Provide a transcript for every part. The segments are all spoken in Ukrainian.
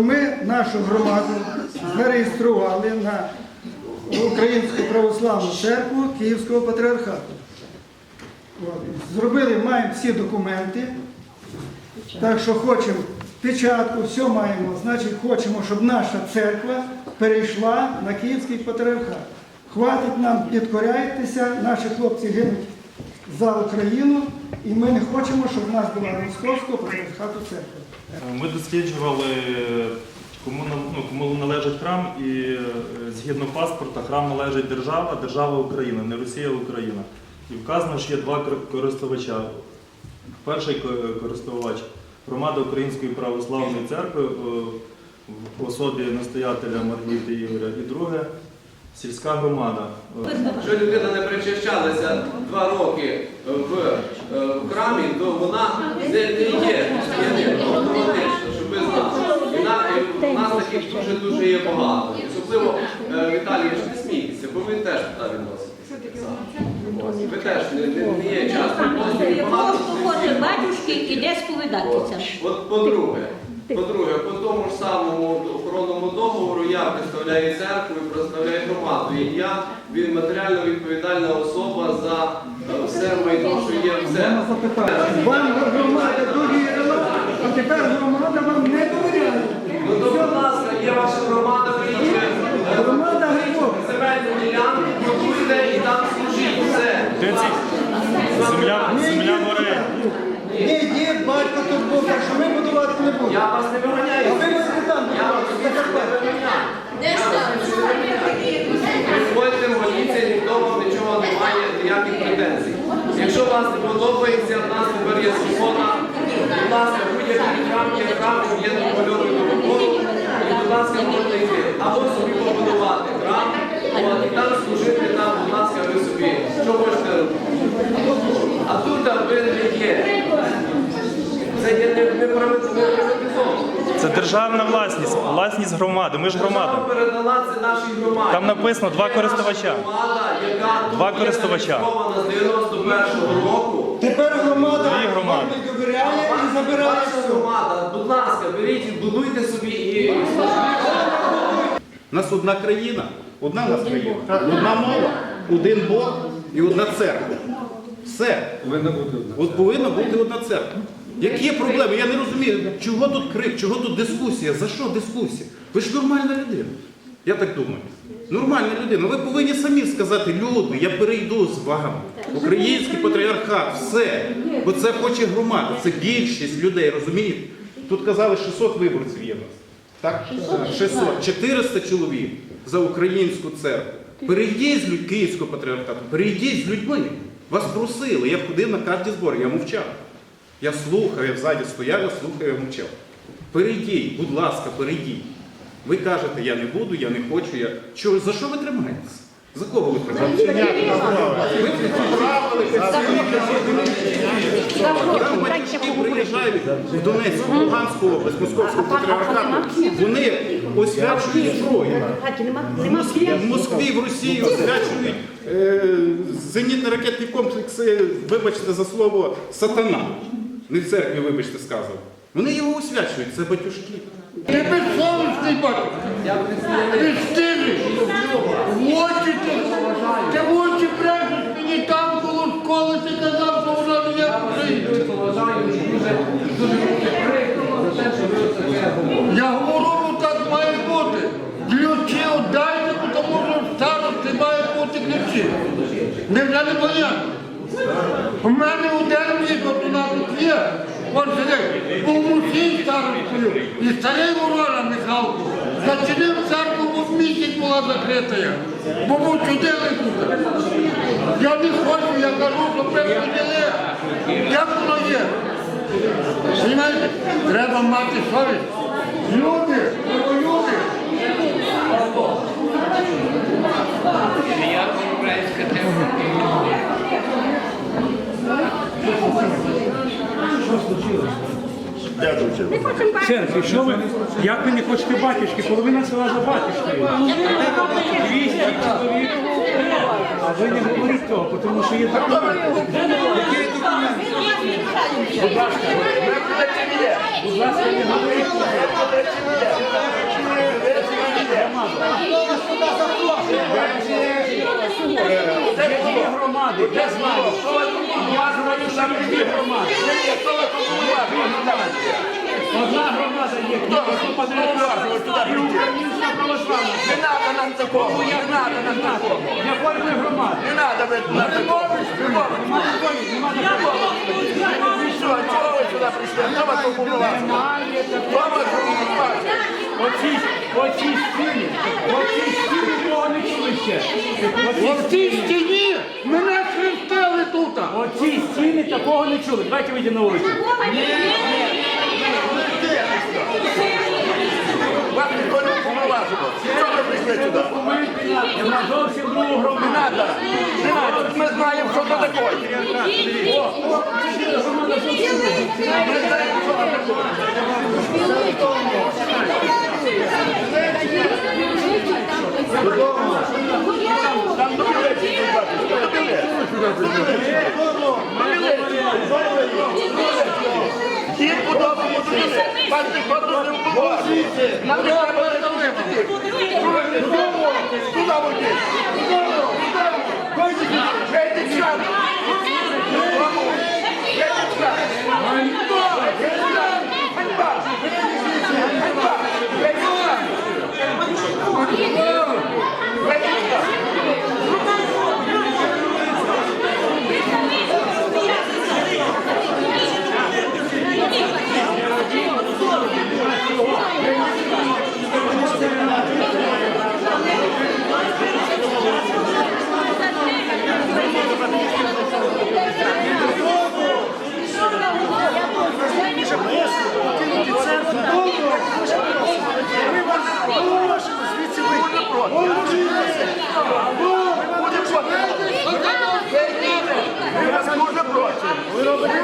Ми нашу громаду зареєстрували на Українську православну церкву Київського патріархату. Зробили, маємо всі документи. Так що хочемо печатку, все маємо. Значить, хочемо, щоб наша церква перейшла на Київський патріархат. Хватить нам підкоряйтеся, наші хлопці гинуть за Україну, і ми не хочемо, щоб в нас була Московського патріархату церква. Ми досліджували, кому, ну, кому належить храм, і е, згідно паспорта храм належить держава, держава Україна, не Росія, Україна. І вказано, що є два користувача. Перший користувач громада Української православної церкви е, в особі настоятеля Маргіти Ігоря, і друге сільська громада. Е, Якщо людина не причащалася два роки в, е, в храмі, то вона не, не є автоматично, щоб ви знали. І нас таких дуже-дуже є багато. Особливо е, Віталій, ж не смійтеся, бо ви теж туди відноситеся. Ви теж не, не, не є часто. Просто хоче батюшки іде сповідатися. От по-друге, по-друге, по тому ж самому охоронному договору я представляю церкву і представляю громаду. І я від- матеріально відповідальна особа за е, все майно, що є в церкві. Вам громада довірила, а тепер громада вам не довіряє. Ну то, будь ласка, є ваша громада, приїдьте е, Громада земельну ділянку, будуйте і там служіть. Все. Земля, земля оренді. Ні, дід, батько тут був, так що ми будувати не будемо. Я вас не виганяю. Приходьте, моліться, ніхто вам нічого не має, ніяких претензій. Якщо вас не подобається, в нас тепер є свобода. Будь ласка, будь-який храм є храм, є намальований роботу. І, будь ласка, можете йти. Або собі побудувати храм, і там служити там, будь ласка, ви собі. Що хочете робити. А тут ви не є. Це є не, не приватизовано. Це державна власність, власність громади. Ми ж громада. Передала це нашій громаді. Там написано два Є користувача. Громада, яка тут Два є користувача. зареєстрована з 91-го року. Тепер громада Дві вам громади. не довіряє і забирає Ваша все. громада, будь ласка, беріть і будуйте собі і У нас одна країна, одна в нас країна, одна мова, один Бог і одна церква. Все. повинна От повинна бути одна церква. Які є проблеми? Я не розумію, чого тут крик, чого тут дискусія, за що дискусія? Ви ж нормальна людина. Я так думаю. Нормальна людина. Ви повинні самі сказати, люди, я перейду з вами. Український патріархат, все. Бо це хоче громада, це більшість людей, розумієте? Тут казали, 600 виборців є в нас. Так? 600. 400 чоловік за українську церкву. Перейдіть з люд- Київського патріархату, перейдіть з людьми. Вас просили. Я ходив на кожні збори, я мовчав. Я слухав, я взаді стояв, я слухав, я мовчав. Перейдіть, будь ласка, перейдіть. Ви кажете, я не буду, я не хочу. Я... Що, за що ви тримаєтесь? За кого ви тримаєтесь? Ви приїжджають в Донецьку, Луганську область, Московського патріархату. Вони освячують зброю. В Москві, в Росії освячують е, зенітно-ракетні комплекси, вибачте за слово, сатана. Не в церкві, вибачте, сказано. Вони його освячують, це батюшки. Ти безсовісний батько. Ти стилиш. В очі ти. Ти в очі брешеш мені там коло школи, ти казав, що вона не є. Я говорю, так має бути. Ключі віддайте, тому що в старості має бути ключі. Не вже не понятно. У мене один вік, от у нас тут От сидить, був мусій старостою. І старий ворона Михалко. Зачинив церкву, бо місяць була закрита. Бо був чудили тут. Я не хочу, я кажу, що ви поділи. Як воно є? Треба мати совість. Люди, люди. Церкві, що ви, як ви не хочете батюшки? Половина села за батюшкою. 200 чоловік. А ви не говоріть того, тому що є документи. Який документ? Будь ласка, будь ласка, не говоріть. Є дві громади, де з нами? Я говорю, що дві громади. Одна громада є, патріархат і Українська православна. Не треба нам такого, не треба нам такого. Я формую громади. Не треба приходити. Що, чого ви сюди прийшли? Хто вас побудував? Хто вас побудував? Оці, оці стіни, оці стіни того не чули ще. В цій стіні мене хрестили тут. Оці стіни такого не чули. Давайте вийдемо на вулицю. Вас ніхто не побудував. Чого ви прийшли сюди? На зовсім другу Не треба. Не треба. Ми знаємо, що це таке. Ми знаємо, що це таке. Там до білиці, до Вас ніхто тут не вбивав. Нам не треба розуміти. Туди водіть. Вийдіть з хати. Вийдіть з хати. Ганьба! Ганьба! Ганьба! Вийдіть з хати. Вийдіть з хати. Ми вас дуже Що робите?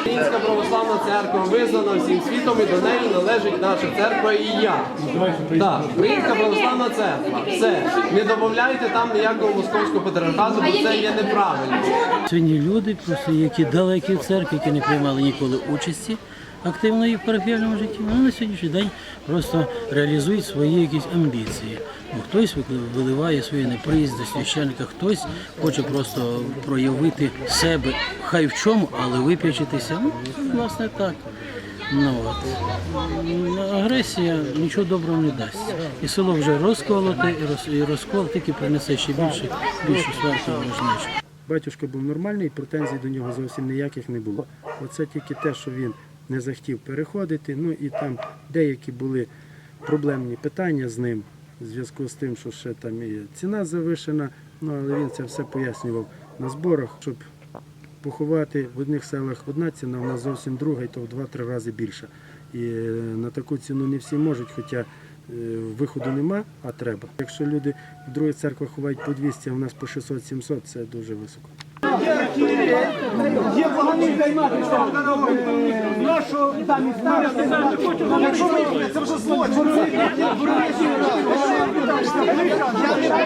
Українська православна церква визнана всім світом і до неї належить наша церква і я. Так, Українська православна церква. Все. Не додавайте там ніякого московського патріархату, бо це є неправильно. Сьогодні люди, які далекі від церкви, які не приймали ніколи участі активної в парафіальному житті, вони на сьогоднішній день просто реалізують свої якісь амбіції. Ну, хтось виливає свою неприязнь до священника, хтось хоче просто проявити себе, хай в чому, але вип'ячитися. Ну, власне так. Ну, от. Агресія нічого доброго не дасть. І село вже розколоте, і роз- і розкол тільки принесе ще більше, більшу сварку ворожнечу. Батюшка був нормальний, претензій до нього зовсім ніяких не було. Оце тільки те, що він не захотів переходити. Ну і там деякі були проблемні питання з ним в зв'язку з тим, що ще там і ціна завишена. Ну але він це все пояснював на зборах, щоб поховати в одних селах одна ціна, в нас зовсім друга, і то в два-три рази більша. І е, на таку ціну не всі можуть, хоча е, виходу нема, а треба. Якщо люди в других церквах ховають по 200, а в нас по 600-700, це дуже високо. Є поганий займатися нашу Якщо ми це вже злочин.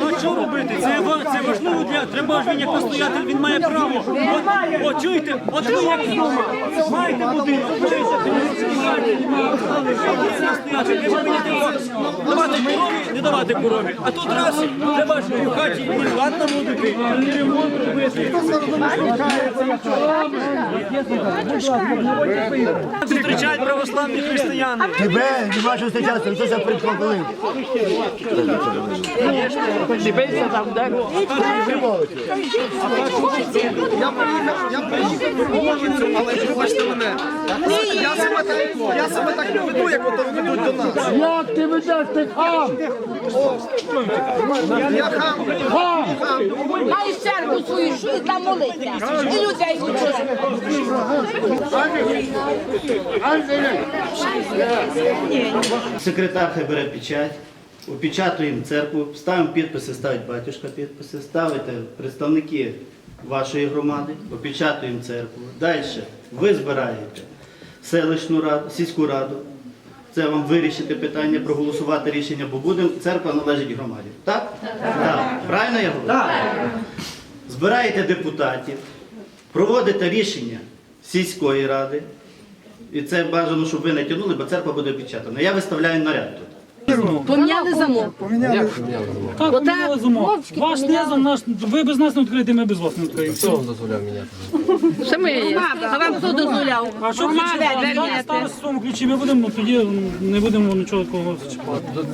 Ну що робити? Це, це важливо для треба ж він як настоятель, він має право. От, от чуєте, от ви як вдома, маєте будинок, давати корові, не давати корові. А тут раз, треба ж в хаті і лад наводити, і ремонт робити. Зустрічають православні християни. Тебе не бачу зустрічатися, це прикопили. Але вибачте мене. Я себе так, я себе так не веду, як ото ведуть до нас. Як ти ведеш ти хам? Я хам. Хам! Маєш церкву свою, що там молиться. І людей вчити. Секретар хай бере печать, опечатуємо церкву, ставимо підписи, ставить батюшка підписи, ставите представники вашої громади, опечатуємо церкву. Далі ви збираєте селищну раду, сільську раду. Це вам вирішити питання, проголосувати рішення, бо будемо, церква належить громаді. Так? Так. Правильно я говорю? Так. Збираєте депутатів, проводите рішення сільської ради, і це бажано, щоб ви не тягнули, бо церква буде опечатана. Я виставляю наряд тут. Поміняли замок. Поміняли. Так, Отак, поміняли замок. мовчки Ваш не поміняли. за наш, ви без нас не відкриєте, ми без вас не відкриємо. Все. Що ми є? А вам хто дозволяв? А що ключі? Старост в своєму ключі, ми будемо, тоді не будемо нічого такого чіпати.